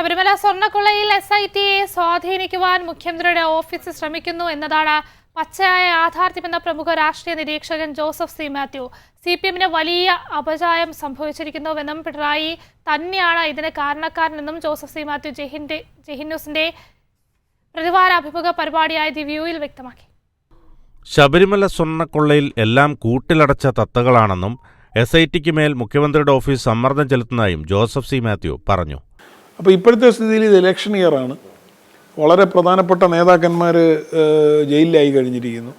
ശബരിമല സ്വർണക്കൊള്ളയിൽ S I ടിയെ സ്വാധീനിക്കുവാൻ മുഖ്യമന്ത്രിയുടെ ഓഫീസ് ശ്രമിക്കുന്നു എന്നതാണ് പച്ചയായ യാഥാർത്ഥ്യമെന്ന പ്രമുഖ രാഷ്ട്രീയ നിരീക്ഷകൻ Joseph C Mathew. C P എമ്മിന് വലിയ അപജയം സംഭവിച്ചിരിക്കുന്നുവെന്നും പിണറായി തന്നെയാണ് ഇതിന് കാരണക്കാരനെന്നും ജോസഫ് സി മാത്യു ജെഹിന്റെ ജെഹിൻ ന്യൂസിന്റെ പ്രതിവാര അഭിമുഖ പരിപാടിയായ ദി വ്യൂയിൽ വ്യക്തമാക്കി. ശബരിമല സ്വർണക്കൊള്ളയിൽ എല്ലാം കൂട്ടിലടച്ച തത്തകളാണെന്നും എസ് ഐ ടിക്ക് മേൽ മുഖ്യമന്ത്രിയുടെ ഓഫീസ് സമ്മർദ്ദം ചെലുത്തുന്നതായും ജോസഫ് സി മാത്യു പറഞ്ഞു. അപ്പോൾ ഇപ്പോഴത്തെ സ്ഥിതിയിൽ ഇത് ഇലക്ഷൻ ഇയറാണ് വളരെ പ്രധാനപ്പെട്ട നേതാക്കന്മാർ ജയിലിലായി കഴിഞ്ഞിരിക്കുന്നു.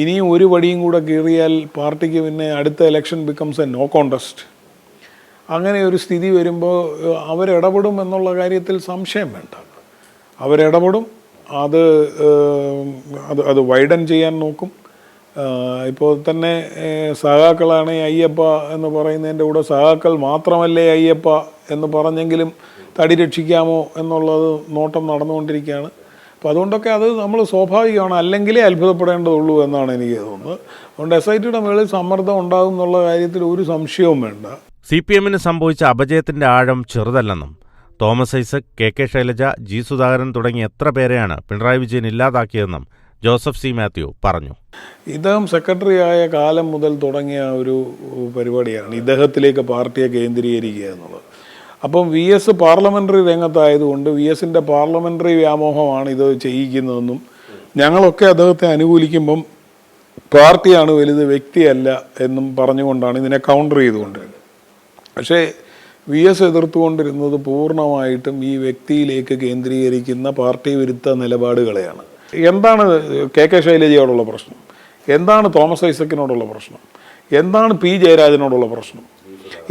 ഇനിയും ഒരു വടിയും കൂടെ കീറിയാൽ പാർട്ടിക്ക് പിന്നെ അടുത്ത election becomes a no contest അങ്ങനെ ഒരു സ്ഥിതി വരുമ്പോൾ അവരിടപെടും എന്നുള്ള കാര്യത്തിൽ സംശയം വേണ്ട. അവരിടപെടും അത് അത് അത് വൈഡൻ ചെയ്യാൻ നോക്കും. ഇപ്പോൾ തന്നെ സഹാക്കളാണ് അയ്യപ്പ എന്ന് പറയുന്നതിന്റെ കൂടെ സഹാക്കൾ മാത്രമല്ലേ അയ്യപ്പ എന്ന് പറഞ്ഞെങ്കിലും തടി രക്ഷിക്കാമോ എന്നുള്ളത് നോട്ടം നടന്നുകൊണ്ടിരിക്കുകയാണ്. അപ്പോൾ അതുകൊണ്ടൊക്കെ അത് നമ്മൾ സ്വാഭാവികമാണ് അല്ലെങ്കിലേ അത്ഭുതപ്പെടേണ്ടതുള്ളൂ എന്നാണ് എനിക്ക് തോന്നുന്നത്. അതുകൊണ്ട് എസ് ഐ ടിയുടെ മുകളിൽ സമ്മർദ്ദം ഉണ്ടാകും എന്നുള്ള കാര്യത്തിൽ ഒരു സംശയവും വേണ്ട. സി പി എമ്മിന് സംഭവിച്ച അപജയത്തിന്റെ ആഴം ചെറുതല്ലെന്നും Thomas Isaac K K Shailaja G Sudhakaran തുടങ്ങിയ എത്ര പേരെയാണ് പിണറായി വിജയൻ ഇല്ലാതാക്കിയതെന്നും ജോസഫ് സി മാത്യു പറഞ്ഞു. ഇദ്ദേഹം സെക്രട്ടറി ആയ കാലം മുതൽ തുടങ്ങിയ ഒരു പരിപാടിയാണ്. ഇദ്ദേഹത്തിലേക്ക് പാർട്ടിയെ കേന്ദ്രീകരിക്കുക എന്നുള്ളത്. അപ്പം വി എസ് പാർലമെന്ററി രംഗത്തായതുകൊണ്ട് വി എസിന്റെ പാർലമെന്ററി വ്യാമോഹമാണ് ഇത് ചെയ്യിക്കുന്നതെന്നും ഞങ്ങളൊക്കെ അദ്ദേഹത്തെ അനുകൂലിക്കുമ്പം പാർട്ടിയാണ് വലുത് വ്യക്തിയല്ല എന്നും പറഞ്ഞുകൊണ്ടാണ് ഇതിനെ കൗണ്ടർ ചെയ്തുകൊണ്ടിരുന്നത്. പക്ഷേ വി എസ് എതിർത്തുകൊണ്ടിരുന്നത് പൂർണമായിട്ടും ഈ വ്യക്തിയിലേക്ക് കേന്ദ്രീകരിക്കുന്ന പാർട്ടി വിരുദ്ധ നിലപാടുകളെയാണ്. എന്താണ് കെ കെ ശൈലജയോടുള്ള പ്രശ്നം? എന്താണ് തോമസ് ഐസക്കിനോടുള്ള പ്രശ്നം? എന്താണ് പി ജയരാജനോടുള്ള പ്രശ്നം?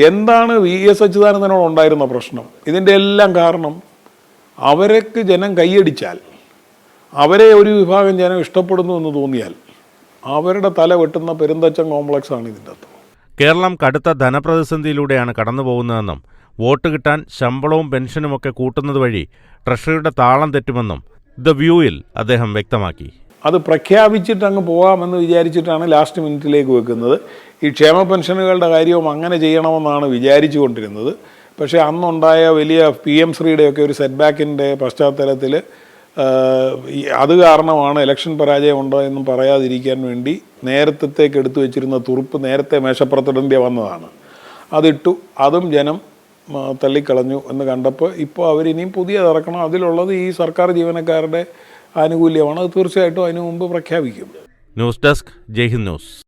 എന്താണ് വി എസ് അച്യുതാനന്ദനോട് ഉണ്ടായിരുന്ന പ്രശ്നം? ഇതിന്റെ എല്ലാം കാരണം അവർക്ക് ജനം കൈയടിച്ചാൽ അവരെ ഒരു വിഭാഗം ജനം ഇഷ്ടപ്പെടുന്നു എന്ന് തോന്നിയാൽ അവരുടെ തല വെട്ടുന്ന പെരുന്തച്ചൻ ആണ് ഇതിന്റെ അത് കേരളം കടുത്ത ധനപ്രതിസന്ധിയിലൂടെയാണ് കടന്നുപോകുന്നതെന്നും വോട്ട് കിട്ടാൻ ശമ്പളവും പെൻഷനുമൊക്കെ കൂട്ടുന്നത് വഴി ട്രഷറിയുടെ താളം തെറ്റുമെന്നും ദ വ്യൂയിൽ അദ്ദേഹം വ്യക്തമാക്കി. അത് പ്രഖ്യാപിച്ചിട്ട് അങ്ങ് പോകാമെന്ന് വിചാരിച്ചിട്ടാണ് ലാസ്റ്റ് മിനിറ്റിലേക്ക് വെക്കുന്നത്. ഈ ക്ഷേമ പെൻഷനുകളുടെ കാര്യവും അങ്ങനെ ചെയ്യണമെന്നാണ് വിചാരിച്ചു കൊണ്ടിരുന്നത് പക്ഷേ അന്നുണ്ടായ വലിയ പി എം ശ്രീയുടെയൊക്കെ ഒരു സെറ്റ് ബാക്കിന്റെ പശ്ചാത്തലത്തിൽ അത് കാരണമാണ് ഇലക്ഷൻ പരാജയം ഉണ്ടോ എന്നും പറയാതിരിക്കാൻ വേണ്ടി നേരത്തേക്ക് എടുത്തു വെച്ചിരുന്ന തുറുപ്പ് നേരത്തെ മേശപ്പുറത്തിടേണ്ടി വന്നതാണ്. അതിട്ടു അതും ജനം തള്ളിക്കളഞ്ഞു എന്ന് കണ്ടപ്പോൾ ഇപ്പോൾ അവരിനിയും പുതിയത് ഇറക്കണം. അതിലുള്ളത് ഈ സർക്കാർ ജീവനക്കാരുടെ ആനുകൂല്യമാണ്. അത് തീർച്ചയായിട്ടും അതിനു മുമ്പ് പ്രഖ്യാപിക്കും. News desk Jaihind news.